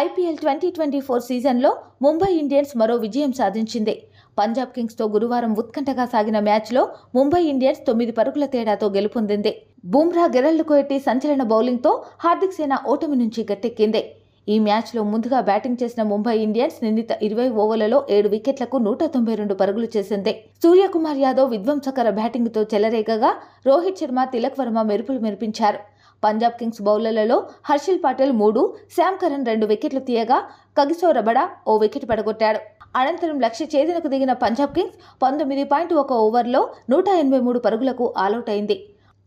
IPL twenty twenty four సీజన్లో Mumbai Indians మరో విజయం సాధించింది. పంజాబ్ కింగ్స్తో గురువారం ఉత్కంఠగా సాగిన మ్యాచ్లో ముంబై ఇండియన్స్ తొమ్మిది పరుగుల తేడాతో గెలుపొందింది. బూమ్రా గెరళ్ళు కొట్టి సంచలన బౌలింగ్తో హార్దిక్ సేన ఓటమి నుంచి గట్టెక్కింది. ఈ మ్యాచ్లో ముందుగా బ్యాటింగ్ చేసిన ముంబై ఇండియన్స్ నిందిత ఇరవై ఓవర్లలో ఏడు వికెట్లకు నూట తొంభై రెండు పరుగులు చేసింది. సూర్యకుమార్ యాదవ్ విధ్వంసకర బ్యాటింగ్తో చెలరేగగా రోహిత్ శర్మ తిలక్ వర్మ మెరుపులు మెరిపించారు. పంజాబ్ కింగ్స్ బౌలర్లలో హర్షిల్ పటేల్ మూడు శామ్ కరణ్ రెండు వికెట్లు తీయగా కగిసో రబడా ఓ వికెట్ పడగొట్టాడు. అనంతరం లక్ష్య ఛేదనకు దిగిన పంజాబ్ కింగ్స్ పంతొమ్మిది పాయింట్ ఒక ఓవర్లో నూట ఎనభై మూడు పరుగులకు ఆలౌట్ అయింది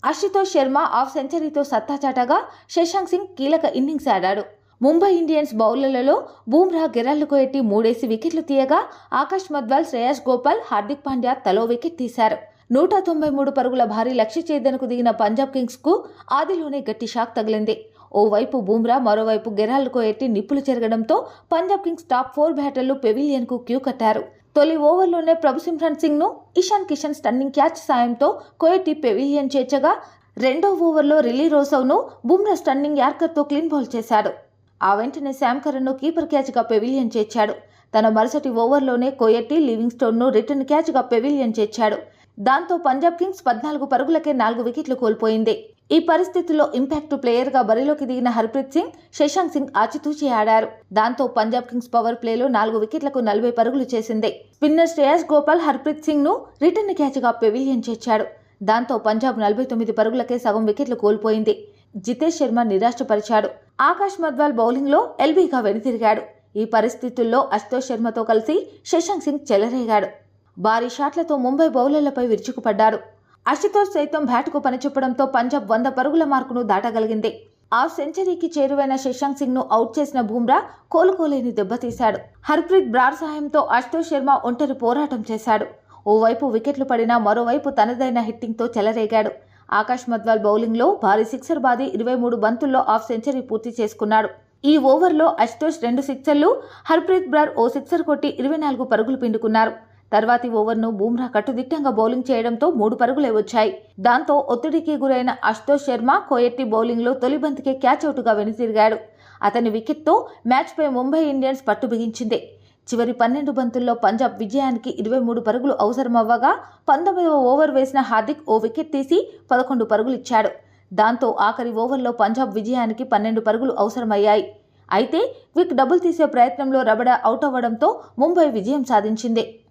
అశుతోష్ శర్మ హాఫ్ సెంచరీతో సత్తా చాటగా శశాంక్ సింగ్ కీలక ఇన్నింగ్స్ ఆడాడు. ముంబై ఇండియన్స్ బౌలర్లలో బూమ్రా గెరాళ్ళకు ఎట్టి మూడేసి వికెట్లు తీయగా ఆకాష్ మద్వాల్ శ్రేయస్ గోపాల్ హార్దిక్ పాండ్యా తలో వికెట్ తీశారు. నూట తొంభై మూడు పరుగుల భారీ లక్ష్య ఛేదనకు దిగిన పంజాబ్ కింగ్స్కు ఆదిలోనే గట్టి షాక్ తగిలింది. ఓవైపు బూమ్రా మరోవైపు గెరాల్కో ఎట్టి నిప్పులు చెరగడంతో పంజాబ్ కింగ్స్ టాప్ ఫోర్ బ్యాటర్లు పెవిలియన్కు క్యూ కట్టారు. తొలి ఓవర్లోనే ప్రభుసింహన్ సింగ్ను ఇషాన్ కిషన్ స్టన్నింగ్ క్యాచ్ సాయంతో కోయటి పెవిలియన్ చేర్చగా రెండో ఓవర్లో రిలీ రోసవ్ను బుమ్రా స్టన్నింగ్ యార్కర్తో క్లీన్ బౌల్ చేశాడు. ఆ వెంటనే శామ్ కరణ్ను కీపర్ క్యాచ్గా పెవిలియన్ చేర్చాడు. తన మరుసటి ఓవర్లోనే కోయట్టి లివింగ్స్టోన్ను రిటర్న్ క్యాచ్గా పెవిలియన్ చేర్చాడు. దాంతో పంజాబ్ కింగ్స్ పద్నాలుగు పరుగులకే నాలుగు వికెట్లు కోల్పోయింది. ఈ పరిస్థితుల్లో ఇంపాక్ట్ ప్లేయర్గా బరిలోకి దిగిన హర్ప్రీత్ సింగ్ శశాంక్ సింగ్ ఆచితూచి ఆడారు. దాంతో పంజాబ్ కింగ్స్ పవర్ ప్లేలో నాలుగు వికెట్లకు నలభై పరుగులు చేసింది. స్పిన్నర్ శ్రేయస్ గోపాల్ హర్ప్రీత్ సింగ్ను రిటర్న్ క్యాచ్గా పెవిలియన్ చేర్చాడు. దాంతో పంజాబ్ నలభై తొమ్మిది పరుగులకే సగం వికెట్లు కోల్పోయింది. జితేష్ శర్మ నిరాశపరిచాడు. ఆకాష్ మద్వాల్ బౌలింగ్లో ఎల్బీగా వెనుతిరిగాడు. ఈ పరిస్థితుల్లో అశుతోష్ శర్మతో కలిసి శశాంక్ సింగ్ చెలరేగాడు. భారీ షాట్లతో ముంబై బౌలర్లపై విరుచుకుపడ్డాడు అశుతోష్ సైతం బ్యాట్కు పనిచెప్పడంతో పంజాబ్ వంద పరుగుల మార్కును దాటగలిగింది. హాఫ్ సెంచరీకి చేరువైన శశాంక్ సింగ్ను అవుట్ చేసిన బూమ్రా కోలుకోలేని దెబ్బతీశాడు. హర్ప్రీత్ బ్రార్ సహాయంతో అశుతోష్ శర్మ ఒంటరి పోరాటం చేశాడు. ఓవైపు వికెట్లు పడినా మరోవైపు తనదైన హిట్టింగ్తో చెలరేగాడు. ఆకాష్ మద్వాల్ బౌలింగ్లో భారీ సిక్సర్ బాది ఇరవై మూడు బంతుల్లో హాఫ్ సెంచరీ పూర్తి చేసుకున్నాడు. ఈ ఓవర్లో అశుతోష్ రెండు సిక్సర్లు హర్ప్రీత్ బ్రార్ ఓ సిక్సర్ కొట్టి ఇరవై నాలుగు పరుగులు పిండుకున్నారు. తర్వాతి ఓవర్ను బూమ్రా కట్టుదిట్టంగా బౌలింగ్ చేయడంతో మూడు పరుగులే వచ్చాయి. దాంతో ఒత్తిడికి గురైన అశుతోష్ శర్మ కోయట్టి బౌలింగ్లో తొలి బంతికే క్యాచ్ అవుట్గా వెనుతిరిగాడు. అతని వికెట్తో మ్యాచ్పై ముంబై ఇండియన్స్ పట్టు బిగించింది. చివరి పన్నెండు బంతుల్లో పంజాబ్ విజయానికి ఇరవై మూడు పరుగులు అవసరమవ్వగా పంతొమ్మిదవ ఓవర్ వేసిన హార్దిక్ ఓ వికెట్ తీసి పదకొండు పరుగులు ఇచ్చాడు దాంతో ఆఖరి ఓవర్లో పంజాబ్ విజయానికి పన్నెండు పరుగులు అవసరమయ్యాయి. అయితే క్విక్ డబుల్ తీసే ప్రయత్నంలో రబడ అవుట్ అవ్వడంతో ముంబై విజయం సాధించింది.